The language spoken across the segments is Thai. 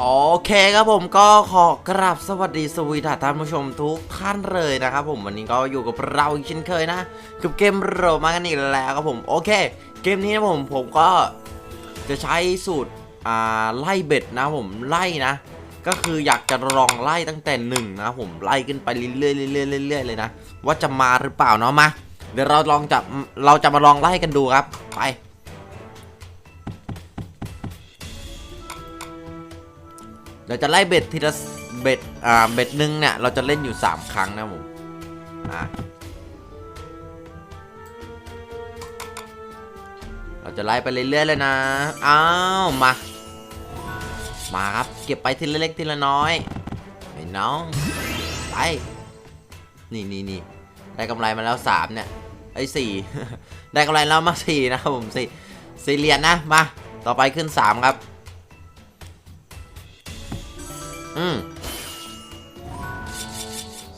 โอเคครับผมก็ขอกราบสวัสดีสวีดัสท่านผู้ชมทุกท่านเลยนะครับผมวันนี้ก็อยู่กับเราอีกเช่นเคยนะกับเกมโรมากันอีกแล้วครับผมโอเค เกมนี้นะผมผมก็จะใช้สูตรอ่าไล่เบ็ดนะผมไล่นะ ก็คืออยากจะลองไล่ตั้งแต่หนึ่งนะผมไล่ขึ้นไปเรื่อยๆเรื่อยๆเรื่อยๆเลยนะว่าจะมาหรือเปล่าเนาะมาเดี๋ยวเราลองจับเราจะมาลองไล่กันดูครับไป เราจะไล่เบ็ดทีละเบ็ดอ่าเบ็ดหนึ่งเนี่ยเราจะเล่นอยู่ 3 ครั้งนะผมอ่าเราจะไล่ไปเรื่อยๆเลยนะอ้าวมา มาครับเก็บไปทีละเล็กทีละน้อยไอ้น้องไปนี่นี่นี่ได้กำไรมาแล้ว3เนี่ยไอ้สี่ได้กำไรแล้วมาสี่นะครับผมสี่สี่เหรียญนะมาต่อไปขึ้น3ครับ อืม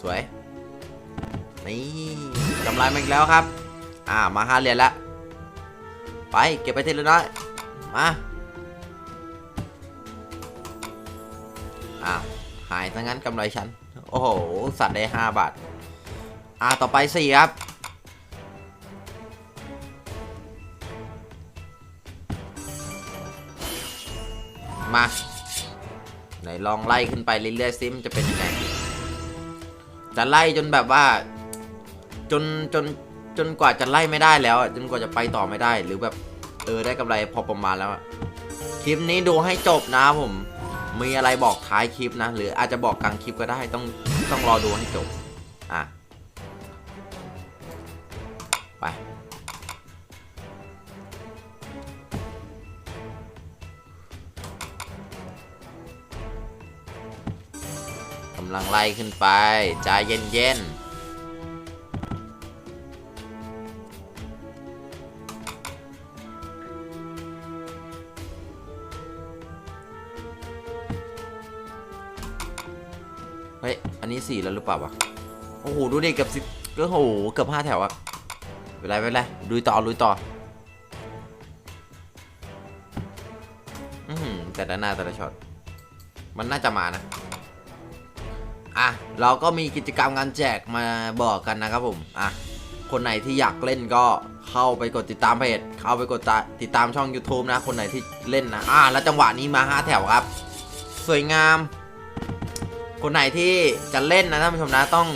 สวย นี่กำไรมาอีกแล้วครับ อ่า มาห้าเหรียญล้วไป เก็บไปทีละน้อย มาอ้าหายทั้งนั้นกำไรฉัน โอ้โห สัตว์ได้5บาท อ่า ต่อไปสี่ครับมา ไหนลองไล่ขึ้นไปเรื่อยๆซิมจะเป็นยังไงจะไล่จนแบบว่า จนจนจนกว่าจะไล่ไม่ได้แล้วจนกว่าจะไปต่อไม่ได้ หรือแบบเออได้กำไรพอประมาณแล้วคลิปนี้ดูให้จบนะผม มีอะไรบอกท้ายคลิปนะ หรืออาจจะบอกกลางคลิปก็ได้ต้องต้องรอดูให้จบอะไป ลังไล่ขึ้นไปใจเย็นๆเฮ้ย อันนี้สี่แล้วหรือเปล่าวะ โอ้โห ดูดิเกือบสิก็โอ้โหเกือบห้าแถวอะเป็นไรไม่เป็นไรลุยต่อลุยต่อ อือหือแต่ด้านหน้าแต่ละช็อต มันน่าจะมานะ อะเราก็มีกิจกรรมงานแจกมาบอกกันนะครับผมอะคนไหนที่อยากเล่นก็เข้าไปกดติดตามเพจเข้าไปกดติดตามช่อง YouTube นะ คนไหนที่เล่นนะอะแล้วจังหวะนี้มาห้าแถวครับ สวยงาม คนไหนที่จะเล่นนะท่านผู้ชมนะต้อง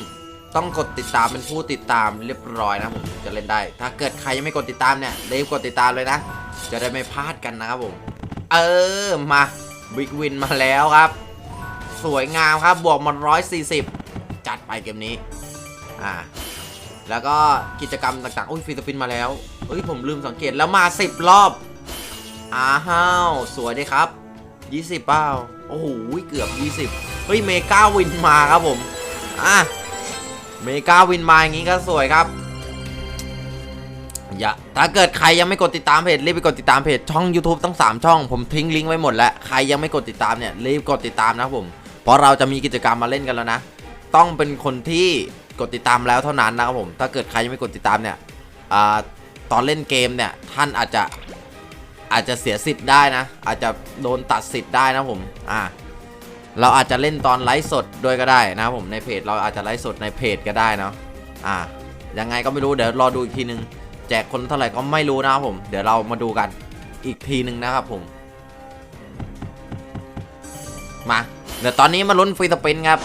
ต้องกดติดตามเป็นผู้ติดตามเรียบร้อยนะผมจะเล่นได้ ถ้าเกิดใครยังไม่กดติดตามเนี่ยรีบกดติดตามเลยนะ จะได้ไม่พลาดกันนะครับผม เออมาบิ๊กวินมาแล้วครับ สวยงามครับ บวกมา140 จัดไปเกมนี้ อ่า แล้วก็กิจกรรมต่างๆ อุ้ยฟิลิปปินมาแล้วเอ้ยผมลืมสังเกตแล้วมา 10 รอบ อ้าวสวยดีครับ 20เป้าโอ้โหเกือบ 20 เฮ้ยเมกาวินมาครับผม อะ เมกาวินมาอย่างงี้ก็สวยครับอย่าถ้าเกิดใครยังไม่กดติดตามเพจรีบไปกดติดตามเพจช่อง YouTube ตั้ง 3 ช่อง ผมทิ้งลิงก์ไว้หมดแล้ว ใครยังไม่กดติดตามเนี่ยรีบกดติดตามนะครับผม ราะเราจะมีกิจกรรมมาเล่นกันแล้วนะ ต้องเป็นคนที่กดติดตามแล้วเท่านั้นนะครับผม ถ้าเกิดใครยังไม่กดติดตามเนี่ยอตอนเล่นเกมเนี่ยท่านอาจจะอาจจะเสียสิทธิ์ได้นะ อาจจะโดนตัดสิทธิ์ได้นะผม อ่า เราอาจจะเล่นตอนไลฟ์สดด้วยก็ได้นะครับผมในเพจ เราอาจจะไลฟ์สดในเพจก็ได้เนาะ อ่า ยังไงก็ไม่รู้เดี๋ยวรอดูอีกทีนึง แจกคนเท่าไหร่ก็ไม่รู้นะครับผม เดี๋ยวเรามาดูกันอีกทีหนึ่งนะครับผม มา เดี๋ยวตอนนี้มาลุ้นฟรีสปินครับ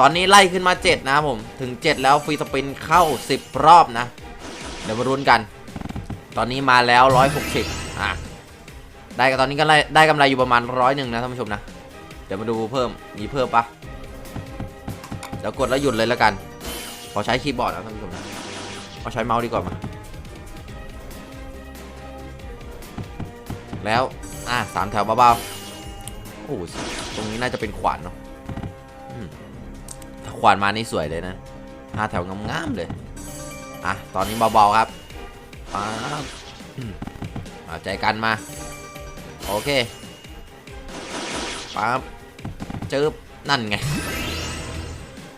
ตอนนี้ไล่ขึ้นมา 7 นะผม ถึง 7 แล้วฟรีสปินเข้า 10 รอบนะ เดี๋ยวมาลุ้นกัน ตอนนี้มาแล้ว 160อะได้กันตอนนี้ก็ได้ได้กำไรอยู่ประมาณร้อยหนึ่งนะท่านผู้ชมนะ เดี๋ยวมาดูเพิ่มมีเพิ่มปะเดี๋ยวกดแล้วหยุดเลยแล้วกันขอใช้คีย์บอร์ดนะท่านผู้ชมนะเอใช้เมาส์ดีกว่ามาแล้ว อะสามแถวเบาๆ หตรงนี้น่าจะเป็นขวานเนาะถ้าควานมานี่สวยเลยนะห้าแถวงามๆเลย อะ ตอนนี้เบาๆครับป๊าบเอาใจกันมา โอเคป๊าบจึ๊บนั่นไง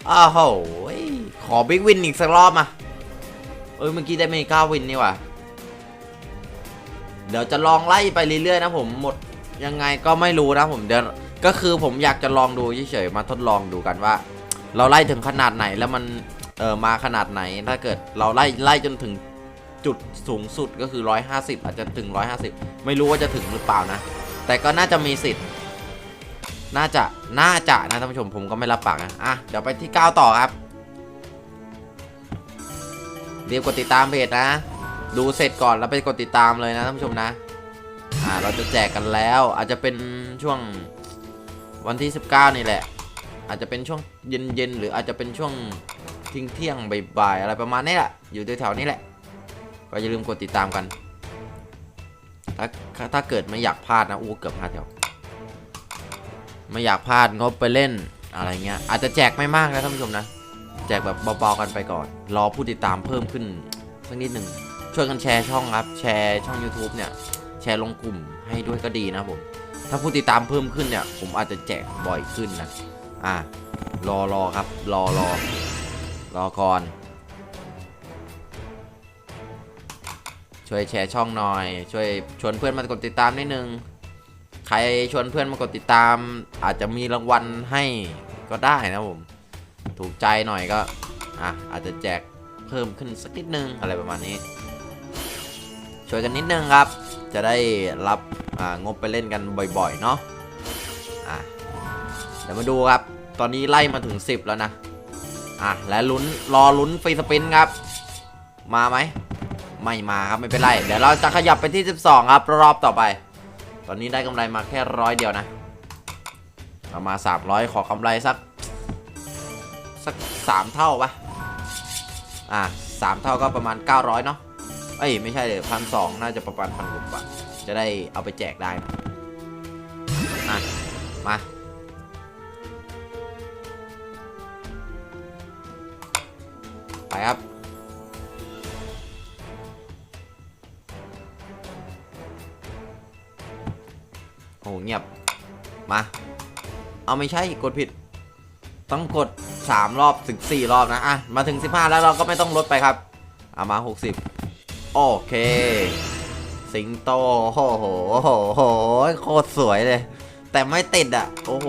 อ้าวโหยขอบิ๊กวินอีกสักรอบมา เอ้ย เมื่อกี้ได้เมกาวินนี่ว่ะเดี๋ยวจะลองไล่ไปเรื่อยๆนะผม หมด ยังไงก็ไม่รู้นะผมเดี๋ยวก็คือผมอยากจะลองดูเฉยๆมาทดลองดูกันว่า เราไล่ถึงขนาดไหนแล้วมันเออมาขนาดไหนถ้าเกิดเราไล่ไล่จนถึงจุดสูงสุดก็คือ 150 อาจจะถึง 150 ไม่รู้ว่าจะถึงหรือเปล่านะ แต่ก็น่าจะมีสิทธิ์ น่าจะน่าจะนะท่านผู้ชมผมก็ไม่รับปากนะอะเดี๋ยวไปที่ 9 ต่อครับเรียบกดติดตามเพจนะ ดูเสร็จก่อนแล้วไปกดติดตามเลยนะท่านผู้ชมนะ อ่าเราจะแจกกันแล้ว อาจจะเป็นช่วงวันที่ 19 นี่แหละ อาจจะเป็นช่วงเย็นๆหรืออาจจะเป็นช่วงเที่ยงเที่ยงบ่ายๆอะไรประมาณนี้แหละอยู่แถวๆนี้แหละก็อย่าลืมกดติดตามกันถ้าถ้าเกิดไม่อยากพลาดนะอู้เกือบพลาดแถวไม่อยากพลาดงบไปเล่นอะไรเงี้ยอาจจะแจกไม่มากนะท่านผู้ชมนะ แจกแบบเบาๆกันไปก่อน รอผู้ติดตามเพิ่มขึ้นสักนิดหนึ่งช่วยกันแชร์ช่องครับ แชร์ช่อง YouTube เนี่ย แชร์ลงกลุ่มให้ด้วยก็ดีนะผม ถ้าผู้ติดตามเพิ่มขึ้นเนี่ย ผมอาจจะแจกบ่อยขึ้นนะ อะ รอรอครับ รอรอรอก่อน ช่วยแชร์ช่องหน่อย ช่วยชวนเพื่อนมากดติดตามนิดนึง ใครชวนเพื่อนมากดติดตาม อาจจะมีรางวัลให้ก็ได้นะผม ถูกใจหน่อยก็ อะ อาจจะแจกเพิ่มขึ้นสักนิดนึงอะไรประมาณนี้ ช่วยกันนิดนึงครับ จะได้รับงบไปเล่นกันบ่อยๆเนาะอะเดี๋ยวมาดูครับ ตอนนี้ไล่มาถึง 10 แล้วนะ อะ และลุ้นรอลุ้นฟรีสปินครับ มาไหม ไม่มาครับไม่เป็นไร เดี๋ยวเราจะขยับไปที่ 12 ครับ รอบต่อไป ตอนนี้ได้กำไรมาแค่ร้อยเดียวนะเอามา 300 ขอกำไรสัก สัก 3 เท่าปะอะสามเท่าก็ประมาณ 900 เนาะ เอ้ยไม่ใช่เลยพันสองน่าจะประมาณพันกว่าจะได้เอาไปแจกได้นะอะมาไปครับโอ้เงียบ มา เอาไม่ใช่กดผิด ต้องกด 3 รอบถึง 4 รอบนะ อะ มาถึง 15 แล้วเราก็ไม่ต้องลดไปครับ เอามา 60 โอเค สิงโต โอ้โหโอ้โหโอ้โหโคตรสวยเลย แต่ไม่ติดอะ โอ้โห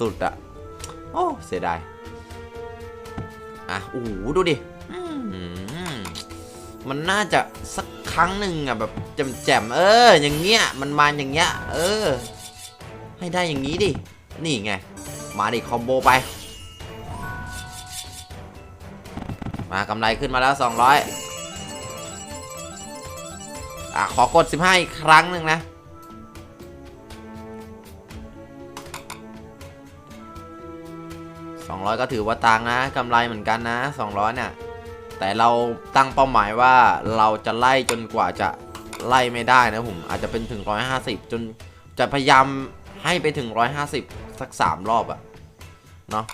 สุดอะ โอ้เสียดาย อะโอ้โหดูดิมันน่าจะสักครั้งหนึ่งอะแบบแจ่มๆเออ อย่างเงี้ย มันมาอย่างเงี้ย เออ ให้ได้อย่างงี้ดิ นี่ไง มาดิคอมโบไป มากำไรขึ้นมาแล้ว 200 อะขอกด 15 อีกครั้งหนึ่งนะ 200 ก็ถือว่าตังนะกำไรเหมือนกันนะ 200เนี่ยแต่เราตั้งเป้าหมายว่าเราจะไล่จนกว่าจะไล่ไม่ได้นะผมอาจจะเป็นถึง 150 จนจะพยายามให้ไปถึง 150 สัก 3 รอบอะเนาะ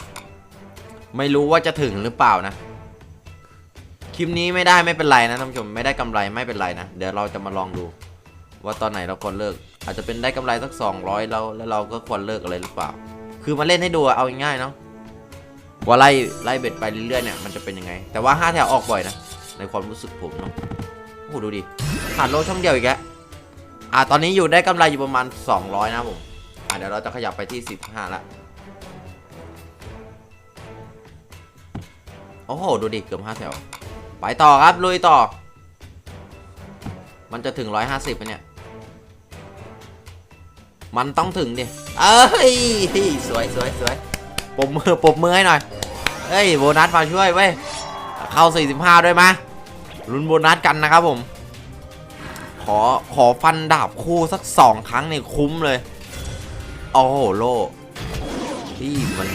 ไม่รู้ว่าจะถึงหรือเปล่านะ คลิปนี้ไม่ได้ไม่เป็นไรนะท่านผู้ชมไม่ได้กำไรไม่เป็นไรนะ เดี๋ยวเราจะมาลองดู ว่าตอนไหนเราควรเลิก อาจจะเป็นได้กำไรสัก 200แล้วแล้วเราก็ควรเลิกอะไรหรือเปล่า คือมาเล่นให้ดูอะเอาง่ายๆเนาะว่าไล่ไล่เบ็ดไปเรื่อยๆเนี่ยมันจะเป็นยังไง แต่ว่า 5 แถวออกบ่อยนะในความรู้สึกผมเนาะโอ้โหดูดิขาดโลช่องเดียวอีกแล้วอะตอนนี้อยู่ได้กำไรอยู่ประมาณ 200 นะผมอะเดี๋ยวเราจะขยับไปที่ 15ละโอ้โห ดูดิ เกือบ5แถว ไปต่อครับ ลุยต่อ มันจะถึง 150ไหมเนี่ย มันต้องถึงดิ เอ้ย สวยสวยสวยปมมือปมมือให้หน่อย เฮ้ย โบนัสมาช่วยเว้ย เข้า 45 ด้วยมะลุ้นโบนัสกันนะครับผม ขอขอฟันดาบคู่สัก 2 ครั้งเนี่ยคุ้มเลย โอ้โหโลที่มัน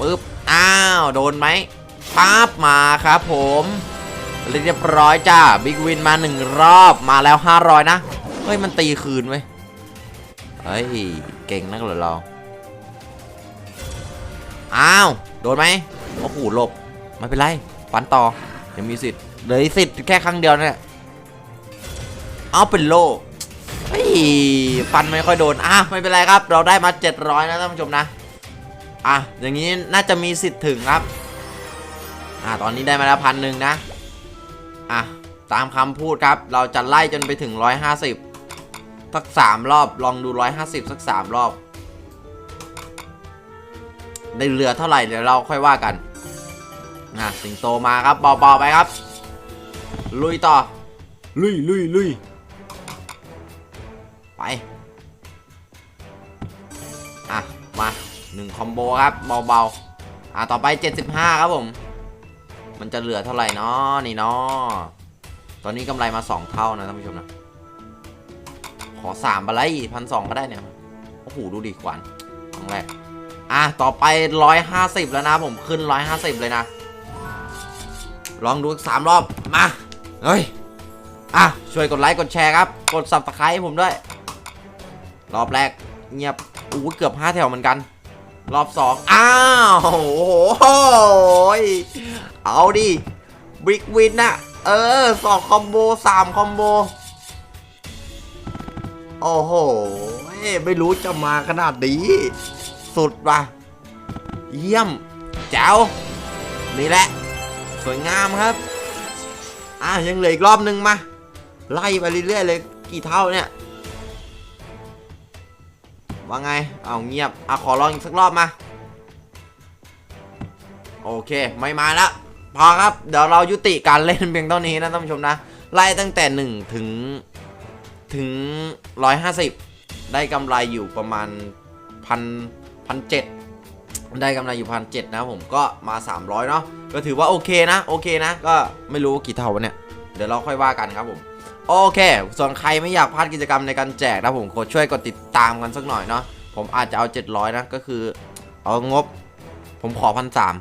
ปึ๊บ อ้าว โดนไหมปั๊บมาครับผมเรียบร้อยจ้าบิ๊กวินมาหนึ่งรอบมาแล้ว 500 นะ เฮ้ย มันตีคืนเว้ยเฮ้ย เก่งนักเหรอเรา อ้าว โดนไหมโอ้โหหลบ ไม่เป็นไร ฟันต่อ ยังมีสิทธิ์เหลือสิทธิ์แค่ครั้งเดียวนั่ะเอาเป็นโลเฮ้ยฟันไม่ค่อยโดน อะ ไม่เป็นไรครับ เราได้มา 700 นะท่านผู้ชมนะ อะอย่างนี้น่าจะมีสิทธิ์ถึงครับ อะตอนนี้ได้มาแล้วพันหนึ่งนะ อะตามคำพูดครับ เราจะไล่จนไปถึง 150สัก3รอบลองดู 150 สัก3รอบในเรือเท่าไหร่เดี๋ยวเราค่อยว่ากันนะสิงโตมาครับเบาๆไปครับ ลุยต่อ ลุยลุยลุยไป 1คอมโบครับเบาๆ อ่าต่อไป 75 ครับผม มันจะเหลือเท่าไหร่เนาะนี่เนาะตอนนี้กำไรมา 2 เท่านะท่านผู้ชมนะ ขอ3ามไปเลยพันสก็ได้เนี่ย โอ้โห ดูดีขวานครั้งแรก อะต่อไป 150 แล้วนะผมขึ้น 150 เลยนะ ลองดูสามรอบ มา เฮ้ย อะ ช่วยกดไลค์ กดแชร์ครับ กดซับสไครป์ให้ผมด้วย รอบแรกเงียบอู้เกือบ 5 แถวเหมือนกัน รอบ2อ้าวโอ้โหยเอาดิบิ๊กวินนะเออสองคอมโบสามคอมโบ โอ้โห ไม่รู้จะมาขนาดนี้ สุดว่ะ เยี่ยมแจ๋วนี่แหละ สวยงามครับ อะยังเหลืออีกรอบนึงมา ไล่ไปเรื่อยๆเลย กี่เท่าเนี่ย ว่าไง เอาเงียบอะขอลองอีกสักรอบมา โอเค ไม่มาล้วพอครับ เดี๋ยวเรายุติการเล่นเพียงเท่านี้นะท่านผู้ชมนะ ไล่ตั้งแต่ 1 ถึงถึง 150 ได้กำไรอยู่ประมาณพันพันเจ็ดได้กำไรอยู่พันเจ็ดนะผมก็มา 300 เนาะก็ถือว่าโอเคนะ โอเคนะ ก็ไม่รู้กี่เท่าวะเนี่ย เดี๋ยวเราค่อยว่ากันครับผม โอเค ส่วนใครไม่อยากพลาดกิจกรรมในการแจกนะผมขอช่วยกดติดตามกันสักหน่อยเนาะผมอาจจะเอา 700 นะก็คือเอางบ ผมขอพันสาม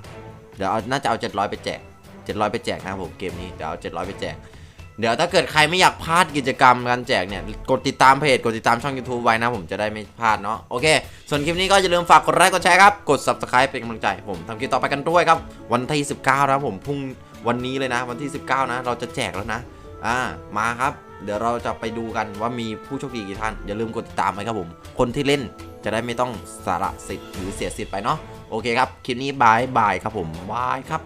เดี๋ยวเอาน่าจะเอา 700 ไปแจก 700 ไปแจกนะผมเกมนี้เดี๋ยวเอา 700 ไปแจก เดี๋ยวถ้าเกิดใครไม่อยากพลาดกิจกรรมการแจกเนี่ยกดติดตามเพจกดติดตามช่อง YouTube ไว้นะผมจะได้ไม่พลาดเนาะโอเค ส่วนคลิปนี้ก็อย่าลืมฝากกดไลค์กดแชร์ครับกด subscribe เป็นกำลังใจผมทำคลิปต่อไปกันด้วยครับ วันที่ 19 นะผมพรุ่งวันนี้เลยนะ วันที่ 19 นะ เราจะแจกแล้วนะ อ่ามาครับ เดี๋ยวเราจะไปดูกันว่ามีผู้โชคดีกี่ท่าน อย่าลืมกดติดตามไว้ครับผม คนที่เล่นจะได้ไม่ต้องสาระสิทธิ์หรือเสียสิทธิ์ไปเนาะโอเคครับ คลิปนี้บายบายครับผมบายครับ